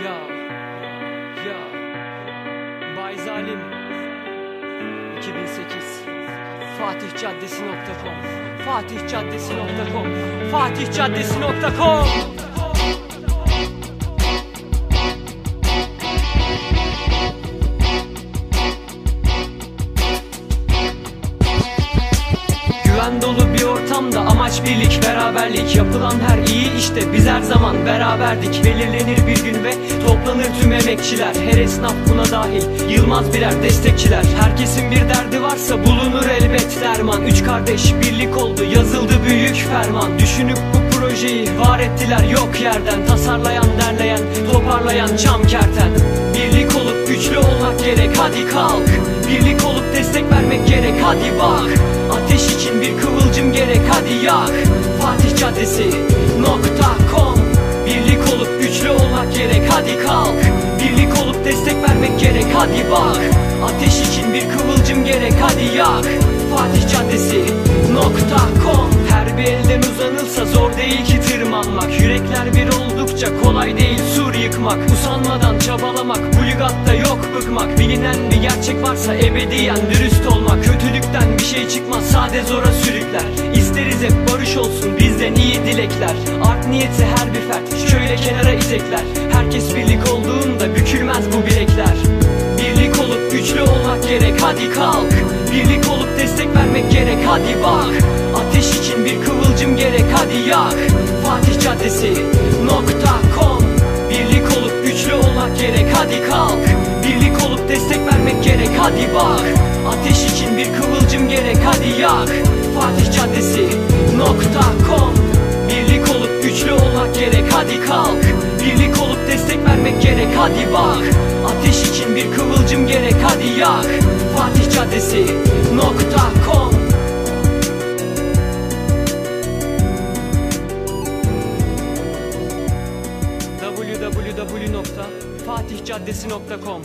Ya, ya. Bay Zalim. 2008. FatihCaddesi.com FatihCaddesi.com FatihCaddesi.com Güven dolu bir ortamda amaç birlik beraberlik. Yapılan her iyi işte biz her zaman beraberdik. Belirlenir bir gün ve toplanır tüm emekçiler. Her esnaf buna dahil yılmaz birer destekçiler. Herkesin bir derdi varsa bulunur elbet derman. Üç kardeş birlik oldu yazıldı büyük ferman. Düşünüp bu projeyi var ettiler yok yerden. Tasarlayan derleyen toparlayan çam kerten. Birlik olup güçlü olmak gerek hadi kalk. Birlik olup destek vermek gerek hadi bak Ateş için bir kıvılcım gerek hadi yak. Fatih Caddesi nokta.com Birlik olup güçlü olmak gerek hadi kalk. Birlik olup destek vermek gerek hadi bak. Ateş için bir kıvılcım gerek hadi yak. Fatih Caddesi nokta.com Her bir elden uzanılsa zor değil ki tırmanmak. Yürekler bir oldukça kolay değil sur yıkmak Usanmadan çabalamak bu lügatta yok bıkmak. Bilinen bir gerçek varsa ebediyen dürüst olmak. Kötülükten bir şey çıkmaz sade zora sürükler. İsteriz hep barış olsun bizden iyi dilekler. Art niyeti her bir fert şöyle kenara itekler. Herkes birlik olduğunda bükülmez bu bilekler. Birlik olup güçlü olmak gerek hadi kalk. Birlik olup destek vermek gerek hadi bak. Ateş için bir kıvılcım gerek hadi yak. Fatih Caddesi destek vermek gerek hadi bak. Ateş için bir kıvılcım gerek hadi yak. Fatih Caddesi nokta.com Birlik olup güçlü olmak gerek hadi kalk. Birlik olup destek vermek gerek hadi bak. Ateş için bir kıvılcım gerek hadi yak. Fatih Caddesi nokta.com www.fatihcaddesi.com